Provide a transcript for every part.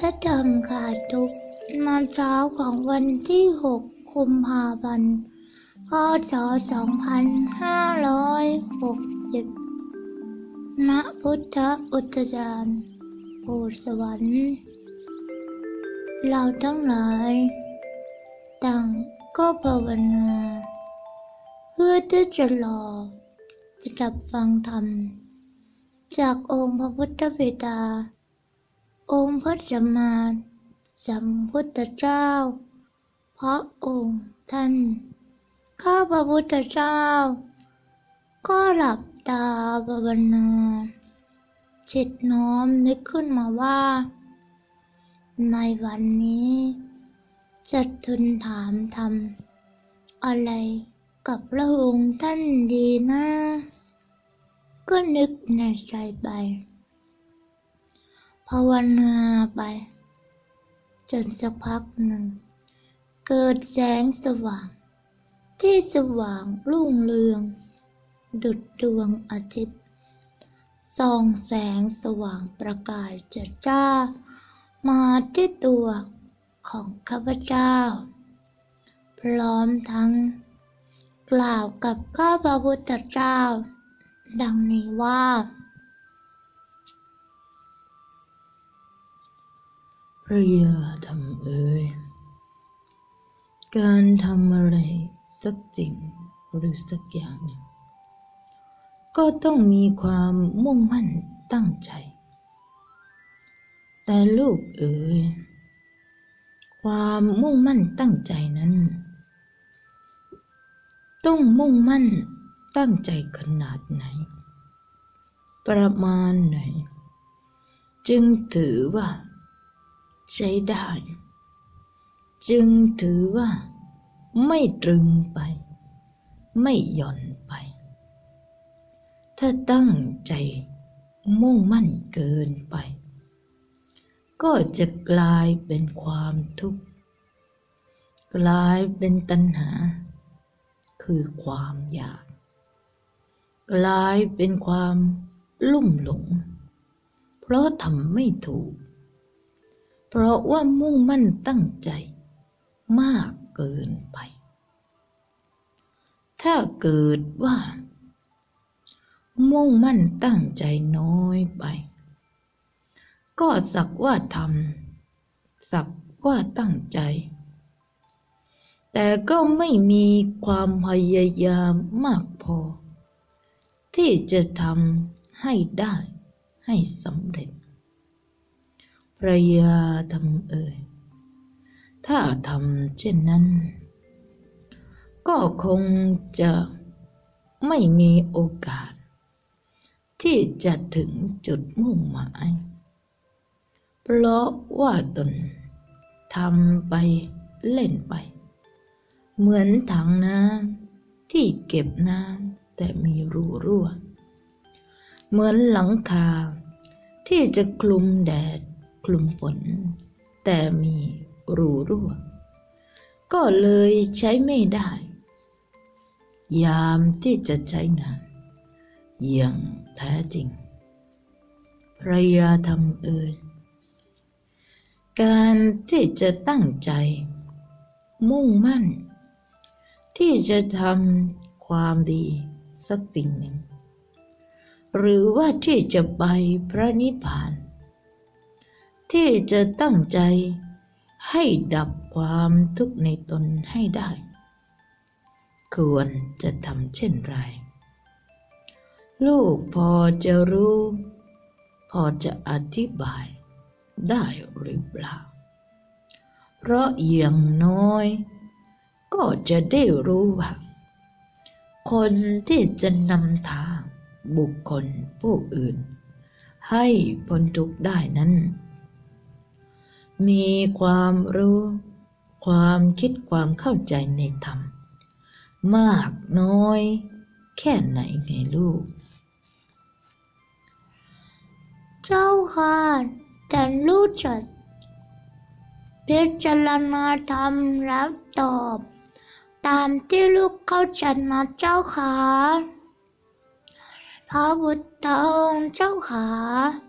ธธรรมขาดทุกมาเช้าของวันที่ 6 คุมภาพันธ์พศ2560ณพุทธอุทยานโพธิ์สวรรค์ เราทั้งหลาย ต่างก็ภาวนา เพื่อที่จะรอจะดับฟังธรรม จากองค์พระพุทธบิดา องค์พระสัมมาสัมพุทธเจ้า เพราะองค์ท่าน ข้าพระพุทธเจ้า ก็หลับตาภาวนาจิตน้อมนึกขึ้นมาว่า ในวันนี้จะทูลถามทำอะไรกับพระองค์ท่านดีนะ ก็นึกในใจไป ภาวนาไป จนสักพักหนึ่ง เกิดแสงสว่าง ที่สว่างรุ่งเรือง ดุดดวงอาทิตย์ส่องแสงสว่างประกายจะจ้า มาที่ตัวของข้าพเจ้า พร้อมทั้ง กล่าวกับข้าพระพุทธเจ้า ดังนี้ว่า พระยาทำเอ่ยการทำอะไรสักสิ่งหรือสักอย่างหนึ่งก็ต้องมีความมุ่งมั่นตั้งใจ แต่ลูกเอ๋ยความมุ่งมั่นตั้งใจนั้น ต้องมุ่งมั่นตั้งใจขนาดไหน ประมาณไหน จึงถือว่า ใช้ได้ จึงถือว่า ไม่ตรึงไป ไม่หย่อนไป ถ้าตั้งใจมุ่งมั่นเกินไป ก็จะกลายเป็นความทุกข์ กลายเป็นตัณหา คือความอยาก กลายเป็นความลุ่มหลง เพราะทำไม่ถูก เพราะว่ามุ่งมั่นตั้งใจมากเกินไป ถ้าเกิดว่า มุ่งมั่นตั้งใจน้อยไป ก็สักว่าทำสักว่าตั้งใจ แต่ก็ไม่มีความพยายามมากพอ ที่จะทำให้ได้ให้สำเร็จ พระยาทำเอ่ย ถ้าทำเช่นนั้น ก็คงจะไม่มีโอกาส ที่จะถึงจุดมุ่งหมาย เพราะว่าตนทำไปเล่นไป เหมือนถังน้ำที่เก็บน้ำแต่มีรูรั่ว เหมือนหลังคาที่จะคลุมแดด คลุมฝน แต่มีรูรั่ว ก็เลยใช้ไม่ได้ ยามที่จะใช้งานอย่างแท้จริง พระยาทำเอ่ยการที่จะตั้งใจ มุ่งมั่น ที่จะทำความดีสักสิ่งหนึ่ง หรือว่าที่จะไปพระนิพพาน ที่จะตั้งใจให้ดับความทุกข์ในตนให้ได้ ควรจะทำเช่นไร ลูกพอจะรู้ พอจะอธิบายได้หรือเปล่า เพราะอย่างน้อย ก็จะได้รู้ว่า คนที่จะนำทางบุคคลผู้อื่น ให้พ้นทุกข์ได้นั้น มีความรู้ ความคิดความเข้าใจในธรรม มากน้อย แค่ไหนไงลูก เจ้าค่ะแต่รู้จักพิจารณาธรรมแล้วตอบ ตามที่ลูกเข้าใจนะเจ้าค่ะพระบุตรองค์เจ้าค่ะ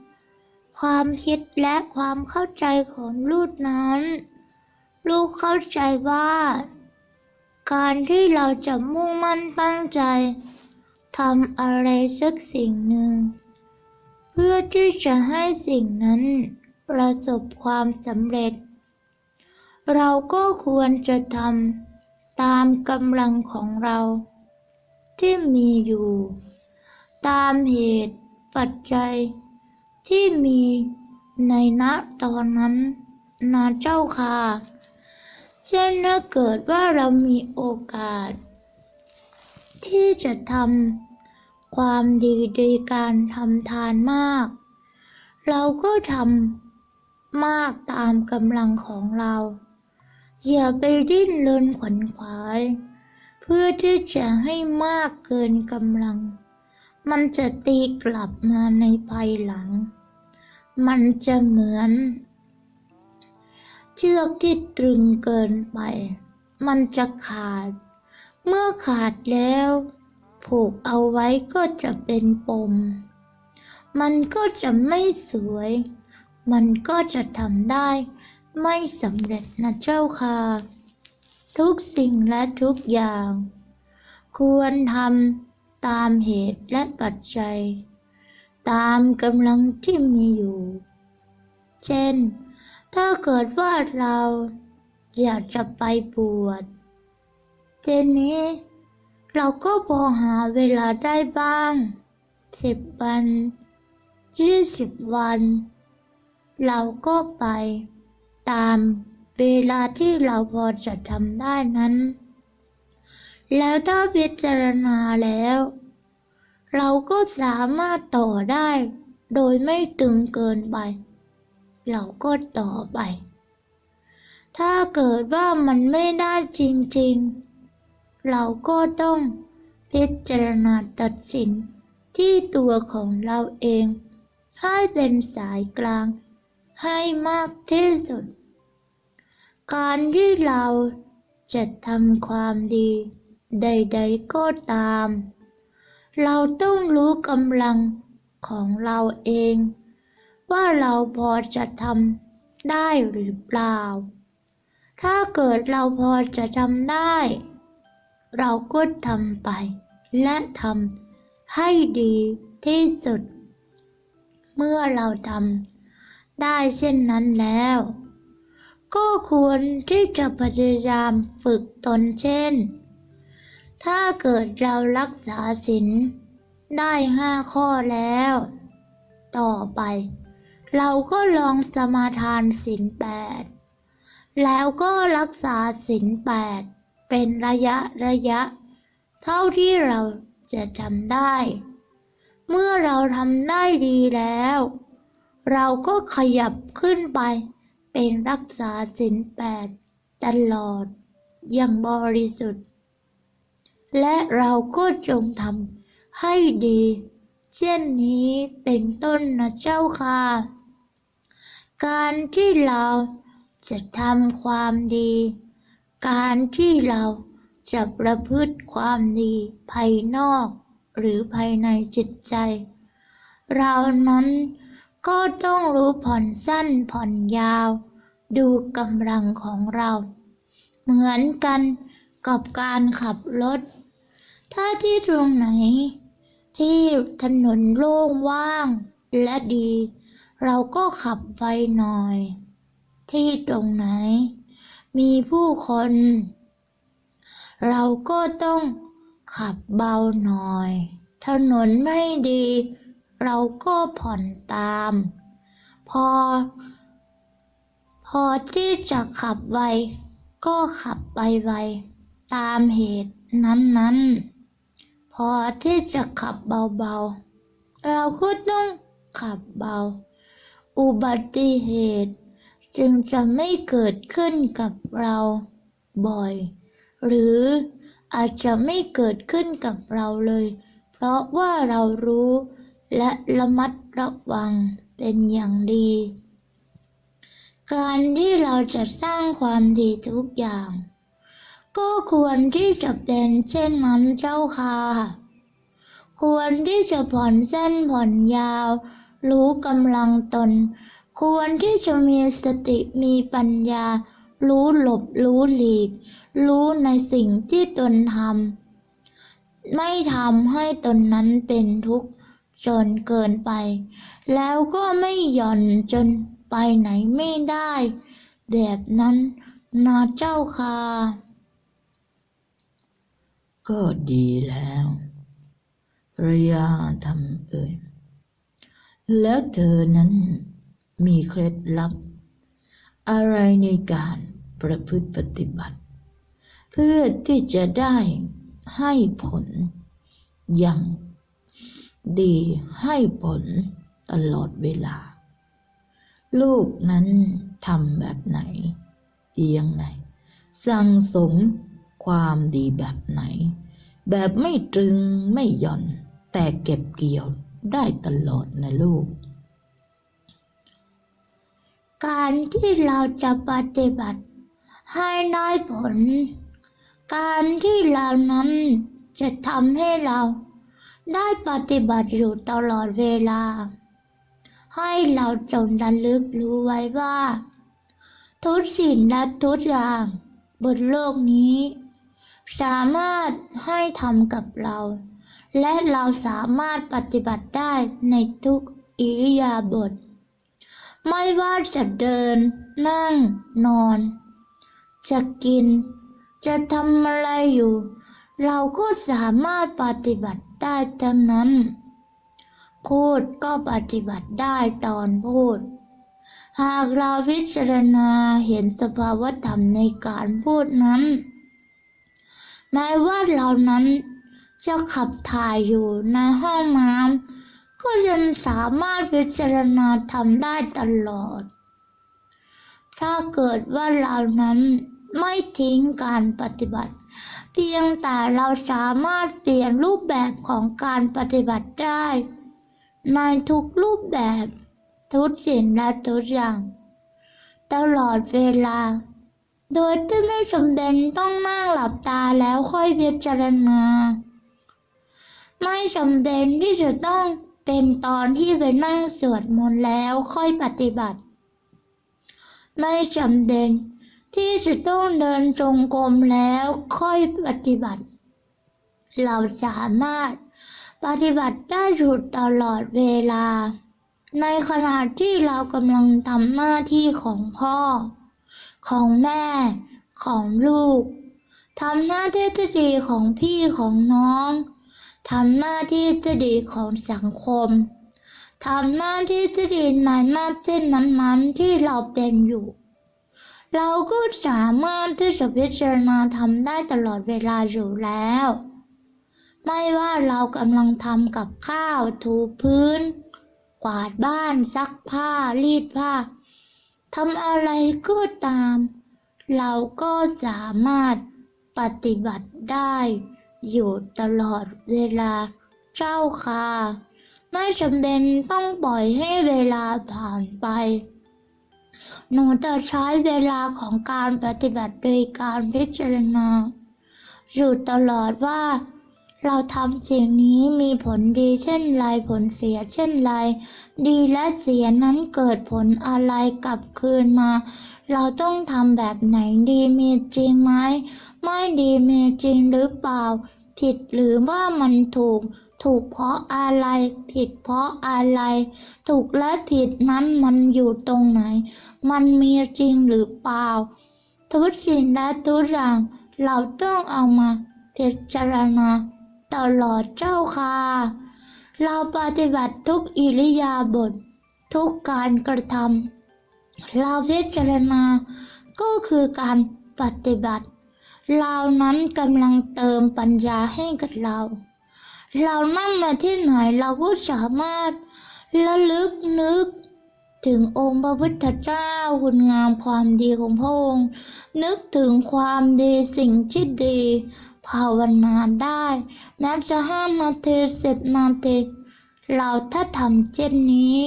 ความคิดและความเข้าใจของลูกนั้น ลูกเข้าใจว่า การที่เราจะมุ่งมั่นตั้งใจทำอะไรสักสิ่งหนึ่ง เพื่อที่จะให้สิ่งนั้นประสบความสำเร็จ เราก็ควรจะทำตามกำลังของเรา ที่มีอยู่ ตามเหตุปัจจัย ที่มีในณตอนนั้นนะเจ้าค่ะ เช่นถ้าเกิดว่าเรามีโอกาส ที่จะทำความดีโดยการทำทานมาก เราก็ทำมากตามกำลังของเรา อย่าไปดิ้นรนขวนขวาย เพื่อที่จะให้มากเกินกำลัง มันจะตีกลับมาในภายหลัง มันจะเหมือน เชือกที่ตรึงเกินไป มันจะขาด เมื่อขาดแล้ว ผูกเอาไว้ก็จะเป็นปม มันก็จะไม่สวย มันก็จะทำได้ไม่สำเร็จนะเจ้าค่ะ ทุกสิ่งและทุกอย่าง ควรทำตามเหตุและปัจจัย ตามกำลังที่มีอยู่ เช่น ถ้าเกิดว่าเราอยากจะไปบวชทีนี้ เราก็พอหาเวลาได้บ้างสิบวันยี่สิบวัน เราก็ไปตามเวลาที่เราพอจะทำได้นั้น แล้วถ้าพิจารณาแล้ว เราก็สามารถต่อได้ โดยไม่ตึงเกินไป เราก็ต่อไป ถ้าเกิดว่ามันไม่ได้จริงๆ เราก็ต้องพิจารณาตัดสินที่ตัวของเราเอง ให้เป็นสายกลาง ให้มากที่สุด การที่เราจะทำความดี ใด ๆก็ตาม เราต้องรู้กำลังของเราเอง ว่าเราพอจะทำได้หรือเปล่า ถ้าเกิดเราพอจะทำได้ เราก็ทำไป และทำให้ดีที่สุด เมื่อเราทำได้เช่นนั้นแล้ว ก็ควรที่จะพยายามฝึกตนเช่น ถ้าเกิดเรารักษาศีลได้ห้าข้อแล้ว ต่อไป เราก็ลองสมาทานศีลแปดแล้วก็รักษาศีลแปดเป็นระยะระยะ เท่าที่เราจะทำได้ เมื่อเราทำได้ดีแล้ว เราก็ขยับขึ้นไปเป็นรักษาศีลแปดตลอดอย่างบริสุทธิ์ และเราก็จงทำให้ดี เช่นนี้เป็นต้นนะเจ้าค่ะ การที่เราจะทำความดี การที่เราจะประพฤติความดีภายนอก หรือภายในจิตใจ เรานั้นก็ต้องรู้ผ่อนสั้นผ่อนยาว ดูกำลังของเรา เหมือนกันกับการขับรถ ถ้าที่ตรงไหน ที่ถนนโล่งว่างและดี เราก็ขับไวหน่อย ที่ตรงไหน มีผู้คน เราก็ต้องขับเบาหน่อย ถนนไม่ดี เราก็ผ่อนตาม พอ พอที่จะขับไว ก็ขับไปไว ตามเหตุนั้นๆ อที่จะขับเบาๆ เราก็ต้องขับเบา อุบัติเหตุจึงจะไม่เกิดขึ้นกับเราบ่อย หรืออาจจะไม่เกิดขึ้นกับเราเลย เพราะว่าเรารู้และระมัดระวังเป็นอย่างดี การที่เราจะสร้างความดีทุกอย่าง ก็ควรที่จะเป็นเช่นนั้นเจ้าค่ะ ควรที่จะผ่อนเส้นผ่อนยาว รู้กำลังตน ควรที่จะมีสติมีปัญญา รู้หลบรู้หลีก รู้ในสิ่งที่ตนทำไม่ทำให้ตนนั้นเป็นทุกข์จนเกินไป แล้วก็ไม่หย่อนจนไปไหนไม่ได้ แบบนั้นนะเจ้าค่ะ ก็ดีแล้วภรรยาทำเอ่ยแล้วเธอนั้นมีเคล็ดลับ อะไรในการประพฤติปฏิบัติ เพื่อที่จะได้ให้ผลอย่างดีให้ผลตลอดเวลา ลูกนั้นทำแบบไหนยังไง สั่งสม ความดีแบบไหน แบบไม่ตรึงไม่หย่อน แต่เก็บเกี่ยวได้ตลอดนะลูก การที่เราจะปฏิบัติให้ได้ผล การที่เรานั้นจะทำให้เราได้ปฏิบัติอยู่ตลอดเวลา ให้เราจงระลึกรู้ไว้ว่า ทุกสิ่งและทุกอย่างบนโลกนี้ สามารถให้ทำกับเรา และเราสามารถปฏิบัติได้ในทุกอิริยาบถไม่ว่าจะเดิน นั่ง นอน จะกิน จะทำอะไรอยู่ เราก็สามารถปฏิบัติได้ทั้งนั้น พูดก็ปฏิบัติได้ตอนพูด หากเราพิจารณาเห็นสภาวธรรมในการพูดนั้น แม้ว่าเรานั้นจะขับถ่ายอยู่ในห้องน้ำก็ยังสามารถพิจารณาทำได้ตลอด ถ้าเกิดว่าเรานั้นไม่ทิ้งการปฏิบัติ เพียงแต่เราสามารถเปลี่ยนรูปแบบของการปฏิบัติได้ ในทุกรูปแบบ ทุกสิ่งและทุกอย่าง ตลอดเวลา โดยที่ไม่จำเป็นต้องนั่งหลับตาแล้วค่อยพิจารณา ไม่จำเป็นที่จะต้องเป็นตอนที่ไปนั่งสวดมนต์แล้วค่อยปฏิบัติ ไม่จำเป็นที่จะต้องเดินจงกรมแล้วค่อยปฏิบัติ เราสามารถปฏิบัติได้อยู่ตลอดเวลา ในขณะที่เรากำลังทำหน้าที่ของพ่อ ของแม่ ของลูกทำหน้าที่ที่ดีของพี่ของน้องทำหน้าที่ที่ดีของสังคมทำหน้าที่ที่ดีในหน้าที่นั้นๆที่เราเป็นอยู่ เราก็สามารถที่จะพิจารณาทำได้ตลอดเวลาอยู่แล้ว ไม่ว่าเรากำลังทำกับข้าวถูพื้น กวาดบ้านซักผ้ารีดผ้า ทำอะไรก็ตาม เราก็สามารถปฏิบัติได้ อยู่ตลอดเวลาเจ้าค่ะ ไม่จำเป็นต้องปล่อยให้เวลาผ่านไป หนูจะใช้เวลาของการปฏิบัติโดยการพิจารณา อยู่ตลอดว่า เราทำสิ่งนี้มีผลดีเช่นไรผลเสียเช่นไร ดีและเสียนั้นเกิดผลอะไรกลับคืนมา เราต้องทำแบบไหนดีมีจริงไหมไม่ดีมีจริงหรือเปล่า ผิดหรือว่ามันถูก ถูกเพราะอะไร ผิดเพราะอะไร ถูกและผิดนั้นมันอยู่ตรงไหน มันมีจริงหรือเปล่า ทุกสิ่งและทุกอย่าง เราต้องเอามาพิจารณา ตลอดเจ้าค่ะ เราปฏิบัติทุกอิริยาบถทุกการกระทำเราพิจารณาก็คือการปฏิบัติ เรานั้นกำลังเติมปัญญาให้กับเรา เรานั่งมาที่ไหนเราก็สามารถระลึกนึกถึงองค์พระพุทธเจ้าคุณงามความดีของพระองค์ นึกถึงความดีสิ่งที่ดี ภาวนาได้แม้จะห้านาทีสิบนาทีเราถ้าทำเช่นนี้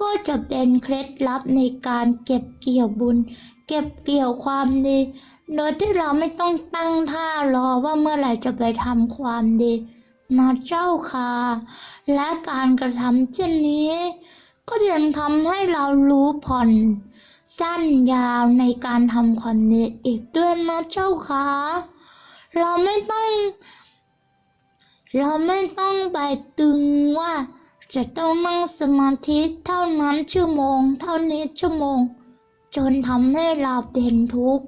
ก็จะเป็นเคล็ดลับในการเก็บเกี่ยวบุญ เก็บเกี่ยวความดี โดยที่เราไม่ต้องตั้งท่ารอว่าเมื่อไหร่จะไปทำความดีนะเจ้าค่ะ และการกระทำเช่นนี้ ก็ยังทำให้เรารู้ผ่อนสั้นยาวในการทำความดีอีกด้วยนะเจ้าค่ะ เราไม่ต้อง เราไม่ต้องไปตึงว่า จะต้องนั่งสมาธิเท่านั้นชั่วโมง เท่านี้ชั่วโมง จนทำให้เราเป็นทุกข์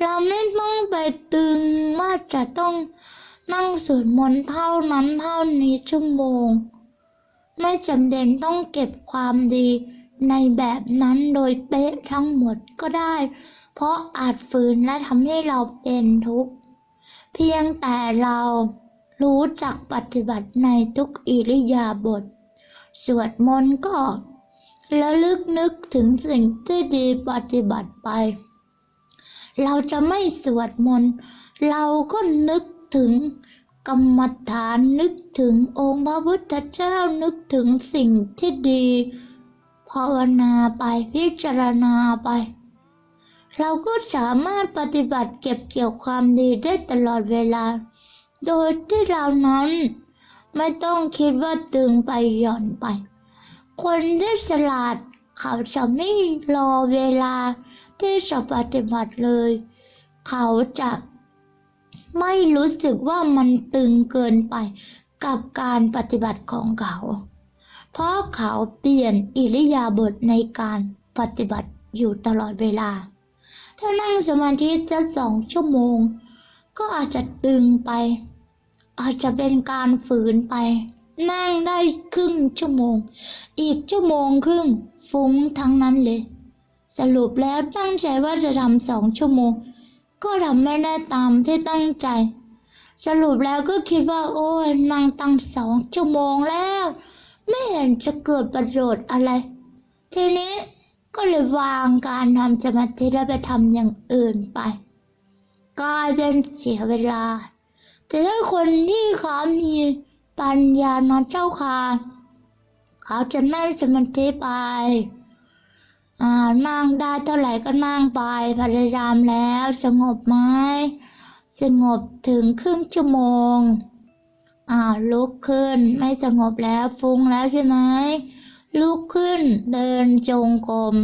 เราไม่ต้องไปตึงว่าจะต้องนั่งสวดมนต์เท่านั้นเท่านี้ชั่วโมง ไม่จำเป็นต้องเก็บความดีในแบบนั้นโดยเป๊ะทั้งหมดก็ได้ เพราะอาจฝืนและทำให้เราเป็นทุกข์ เพียงแต่เรารู้จักปฏิบัติในทุกอิริยาบถสวดมนต์ก็ระลึกนึกถึงสิ่งที่ดีปฏิบัติไป เราจะไม่สวดมนต์เราก็นึกถึงกรรมฐานนึกถึงองค์พระพุทธเจ้านึกถึงสิ่งที่ดี ภาวนาไปพิจารณาไป เราก็สามารถปฏิบัติเก็บเกี่ยวความดีได้ตลอดเวลา โดยที่เรานั้น ไม่ต้องคิดว่าตึงไปหย่อนไป คนที่ฉลาดเขาจะไม่รอเวลาที่จะปฏิบัติเลย เขาจะไม่รู้สึกว่ามันตึงเกินไปกับการปฏิบัติของเขา เพราะเขาเปลี่ยนอิริยาบถในการปฏิบัติอยู่ตลอดเวลา ถ้านั่งสมาธิจะสองชั่วโมง ก็อาจจะตึงไป อาจจะเป็นการฝืนไป นั่งได้ครึ่งชั่วโมง อีกชั่วโมงครึ่งฟุ้งทั้งนั้นเลย สรุปแล้วตั้งใจว่าจะทำสองชั่วโมง ก็ทำไม่ได้ตามที่ตั้งใจ สรุปแล้วก็คิดว่า โอ้ยนั่งตั้งสองชั่วโมงแล้ว ไม่เห็นจะเกิดประโยชน์อะไร ทีนี้ ก็เลยวางการทำสมาธิแล้วไปทำอย่างอื่นไปกลายเป็นเสียเวลา แต่ถ้าคนที่เขามีปัญญานะเจ้าค่ะเขาจะนั่งสมาธิไปนั่งได้เท่าไหร่ก็นั่งไปพยายามแล้วสงบไหมสงบถึงครึ่งชั่วโมงอ่าลุกขึ้นไม่สงบแล้วฟุ้งแล้วใช่ไหม ลุกขึ้นเดินจงกรม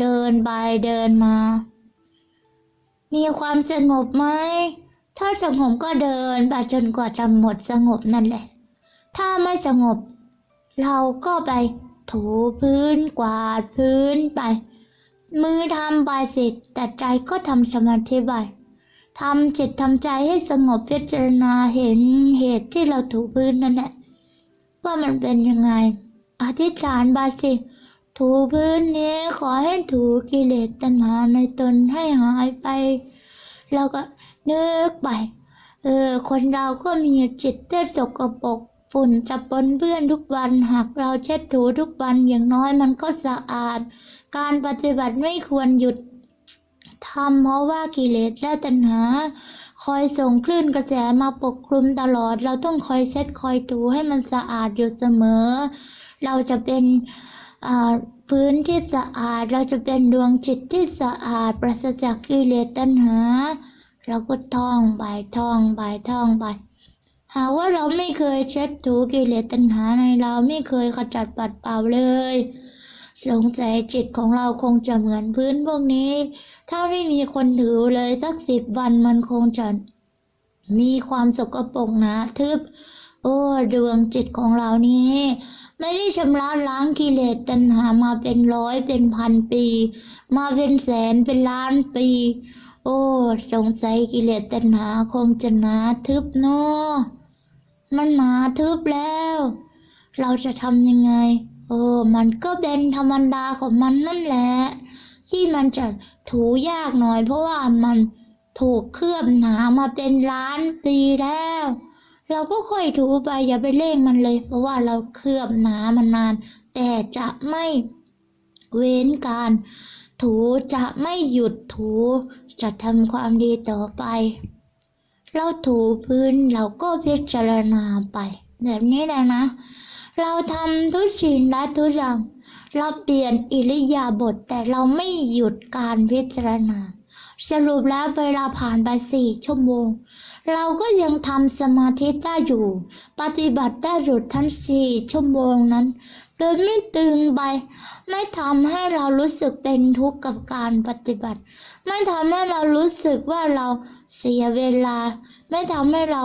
เดินไปเดินมา มีความสงบไหม ถ้าสงบก็เดินไปจนกว่าจะหมดสงบนั่นแหละ ถ้าไม่สงบ เราก็ไปถูพื้นกวาดพื้นไป มือทำไปสิแต่ใจก็ทำสมาธิไปทำจิตทำใจให้สงบพิจารณาเห็นเหตุที่เราถูพื้นนั่นแหละว่ามันเป็นยังไง อธิษฐานบาสิถูพื้นนี้ขอให้ถูกิเลสตัณหาในตนให้หายไป แล้วก็นึกไป เออ คนเราก็มีจิตที่สกปรกฝุ่นจะปนเปื้อนทุกวันหากเราเช็ดถูทุกวันอย่างน้อยมันก็สะอาด การปฏิบัติไม่ควรหยุดทำเพราะว่ากิเลสและตัณหา คอยส่งคลื่นกระแสมาปกคลุมตลอด เราต้องคอยเช็ดคอยถูให้มันสะอาดอยู่เสมอ เราจะเป็นพื้นที่สะอาด เราจะเป็นดวงจิตที่สะอาด ปราศจากกิเลสตัณหา เราก็ท่องไปท่องไปท่องไปหากว่าเราไม่เคยเช็ดถูกิเลสตัณหาในเราไม่เคยขจัดปัดเป่าเลย สงสัยจิตของเราคงจะเหมือนพื้นพวกนี้ ถ้าไม่มีคนถือเลยสักสิบวันมันคงจะมีความสกปรกนาทึบ โอ้ดวงจิตของเรานี้ไม่ได้ชำระล้างกิเลสตัณหามาเป็นร้อยเป็นพันปี มาเป็นแสนเป็นล้านปี โอ้สงสัยกิเลสตัณหาคงจะหนาทึบเนาะมันหนาทึบแล้ว เราจะทำยังไง โอ้มันก็เป็นธรรมดาของมันนั่นแหละ ที่มันจะถูยากหน่อยเพราะว่ามันถูกเคลือบหนามาเป็นล้านปีแล้ว เราก็ค่อยถูไปอย่าไปเร่งมันเลย เพราะว่าเราเคลือบหนามันนาน แต่จะไม่เว้นการ ถูจะไม่หยุดถูจะทำความดีต่อไป เราถูพื้นเราก็พิจารณาไป แบบนี้แหละนะ เราทำทุกสิ่งและทุกอย่างเราเปลี่ยนอิริยาบถแต่เราไม่หยุดการพิจารณา สรุปแล้วเวลาผ่านไปสี่ชั่วโมง เราก็ยังทำสมาธิได้อยู่ ปฏิบัติได้อยู่ทั้งสี่ชั่วโมงนั้น โดยไม่ตึงไป ไม่ทำให้เรารู้สึกเป็นทุกข์กับการปฏิบัติ ไม่ทำให้เรารู้สึกว่าเราเสียเวลา ไม่ทำให้เรา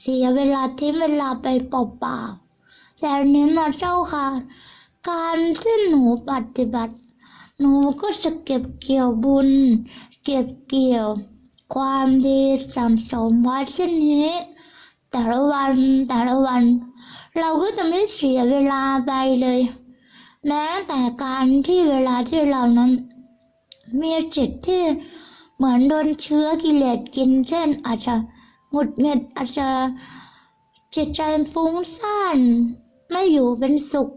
เสียเวลาที่เวลาไปเปล่าๆแต่อันนี้นะเจ้าค่ะ การที่หนูปฏิบัติ หนูก็จะเก็บเกี่ยวบุญ เก็บเกี่ยว ความดีสั่งสมไว้เช่นนี้ แต่ละวันแต่ละวัน เราก็จะไม่เสียเวลาไปเลย แม้แต่การที่เวลาที่เรานั้น มีจิตที่เหมือนโดนเชื้อกิเลสกินเช่น อาจจะหงุดหงิดอาจจะจิตใจฟุ้งซ่านไม่อยู่เป็นสุข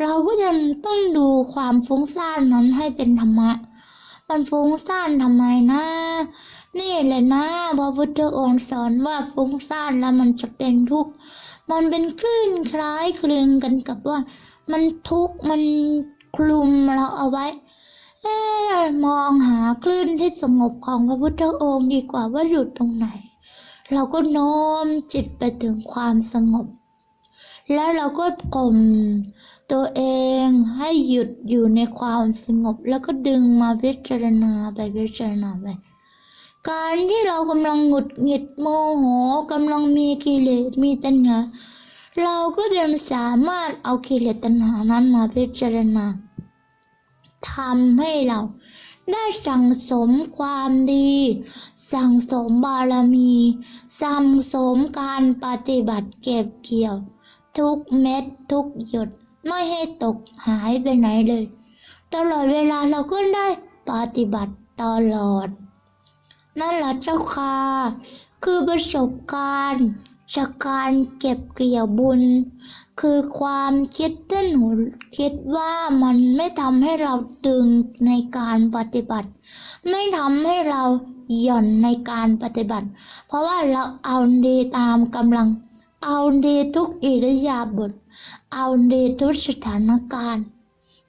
เราก็ยังต้องดูความฟุ้งซ่านนั้นให้เป็นธรรมะมันฟุ้งซ่านทำไมนะ นี่แหละนะพระพุทธองค์สอนว่าฟุ้งซ่านแล้วมันจะเป็นทุกข์มันเป็นคลื่นคล้ายคลึงกันกับว่า มันทุกข์มันคลุมเราเอาไว้เอมองหาคลื่นที่สงบของพระพุทธองค์ดีกว่าว่าอยู่ตรงไหน เราก็โน้มจิตไปถึงความสงบ แล้วเราก็ข่มตัวเองให้หยุดอยู่ในความสงบ แล้วก็ดึงมาพิจารณาไปพิจารณาไป การที่เรากำลังหงุดหงิดโมโหกำลังมีกิเลสมีตัณหา เราก็ยังสามารถเอากิเลสตัณหานั้นมาพิจารณาทำให้เราได้สั่งสมความดี สั่งสมบารมี สั่งสมการปฏิบัติเก็บเกี่ยว ทุกเม็ดทุกหยดไม่ให้ตกหายไปไหนเลย ตลอดเวลาเราก็ได้ปฏิบัติตลอด นั่นแหละเจ้าค่ะคือประสบการณ์จากการเก็บเกี่ยวบุญ คือความคิดที่หนูคิดว่ามันไม่ทำให้เราตึงในการปฏิบัติ ไม่ทำให้เราหย่อนในการปฏิบัติ เพราะว่าเราเอาดีตามกำลัง เอาดีทุกอิริยาบถเอาดีทุกสถานการณ์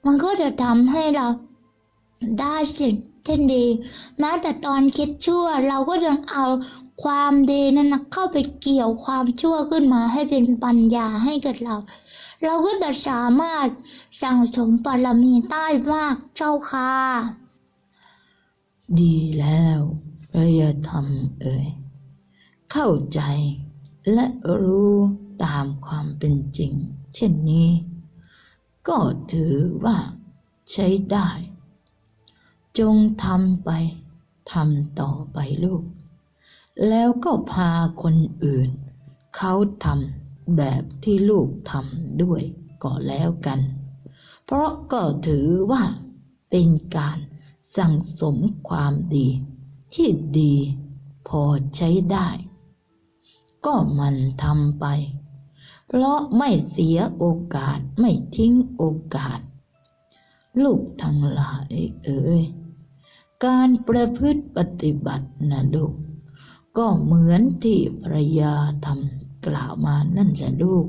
มันก็จะทำให้เราได้สิ่ง ที่นดี แม้แต่ตอนคิดชั่วเราก็ยังเอาความดีนั้นนะเข้าไปเกี่ยวความชั่วขึ้นมาให้เป็นปัญญาให้กับเรา เราก็จะสามารถสั่งสมบารมีใต้มากเจ้าค่ะ ดีแล้วพระยธรรมเอ่ยเข้าใจและรู้ตามความเป็นจริง เช่นนี้ ก็ถือว่าใช้ได้ จงทำไปทำต่อไปลูก แล้วก็พาคนอื่น เขาทำแบบที่ลูกทำด้วยก็แล้วกัน เพราะก็ถือว่าเป็นการสั่งสมความดี ที่ดีพอใช้ได้ ก็มันทำไป เพราะไม่เสียโอกาสไม่ทิ้งโอกาส ลูกทั้งหลายเอ๋ย การประพฤติปฏิบัตินะลูก ก็เหมือนที่ภรยาทำกล่าวมานั่นแหละลูก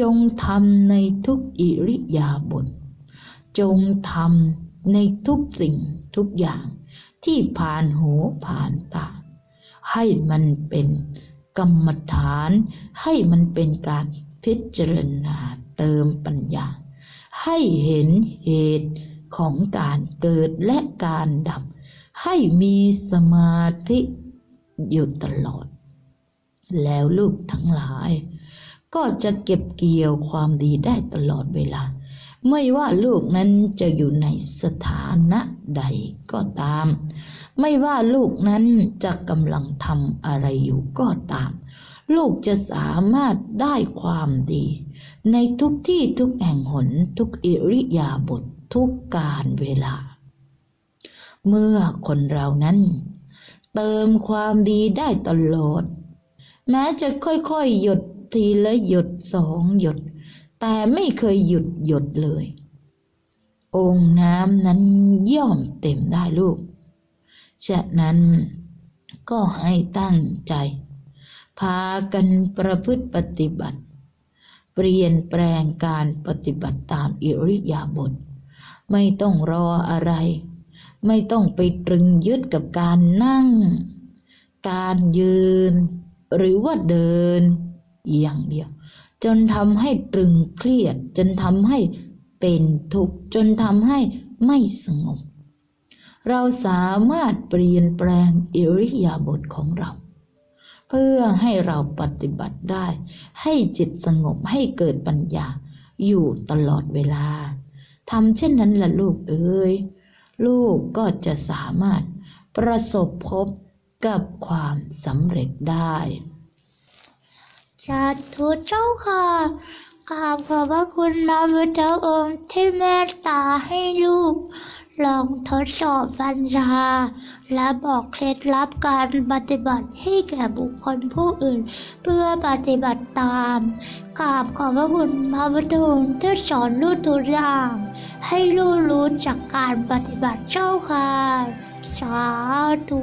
จงทำในทุกอิริยาบถจงทำในทุกสิ่งทุกอย่างที่ผ่านหูผ่านตา ให้มันเป็นกรรมฐาน ให้มันเป็นการพิจารณาเติมปัญญา ให้เห็นเหตุ ของการเกิดและการดับ ให้มีสมาธิอยู่ตลอด แล้วลูกทั้งหลาย ก็จะเก็บเกี่ยวความดีได้ตลอดเวลา ไม่ว่าลูกนั้นจะอยู่ในสถานะใดก็ตาม ไม่ว่าลูกนั้นจะกำลังทำอะไรอยู่ก็ตาม ลูกจะสามารถได้ความดี ในทุกที่ทุกแห่งหนทุกอิริยาบถ ทุกการเวลา เมื่อคนเรานั้น เติมความดีได้ตลอด แม้จะค่อยๆหยดทีละหยดสองหยด แต่ไม่เคยหยุดหยดเลย องค์น้ำนั้นย่อมเต็มได้ลูก ฉะนั้นก็ให้ตั้งใจ พากันประพฤติปฏิบัติ เปลี่ยนแปลงการปฏิบัติตามอิริยาบถ ไม่ต้องรออะไร ไม่ต้องไปตรึงยึดกับการนั่ง การยืน หรือว่าเดิน อย่างเดียว จนทำให้ตรึงเครียด จนทำให้เป็นทุกข์จนทำให้ไม่สงบ เราสามารถเปลี่ยนแปลงอิริยาบถของเรา เพื่อให้เราปฏิบัติได้ ให้จิตสงบให้เกิดปัญญาอยู่ตลอดเวลา ทำเช่นนั้นล่ะลูกเอ้ยลูกก็จะสามารถประสบพบกับความสำเร็จได้สาธุเจ้าค่ะกราบขอบพระคุณพระพุทธองค์ที่เมตตาให้ลูก ลองทดสอบปัญญา และบอกเคล็ดลับการปฏิบัติให้แก่บุคคลผู้อื่น เพื่อปฏิบัติตามกราบขอบพระคุณพระพุทธองค์ที่สอนลูกทุกอย่าง ให้ลูกรู้จากการปฏิบัติเจ้าค่ะ สาธุ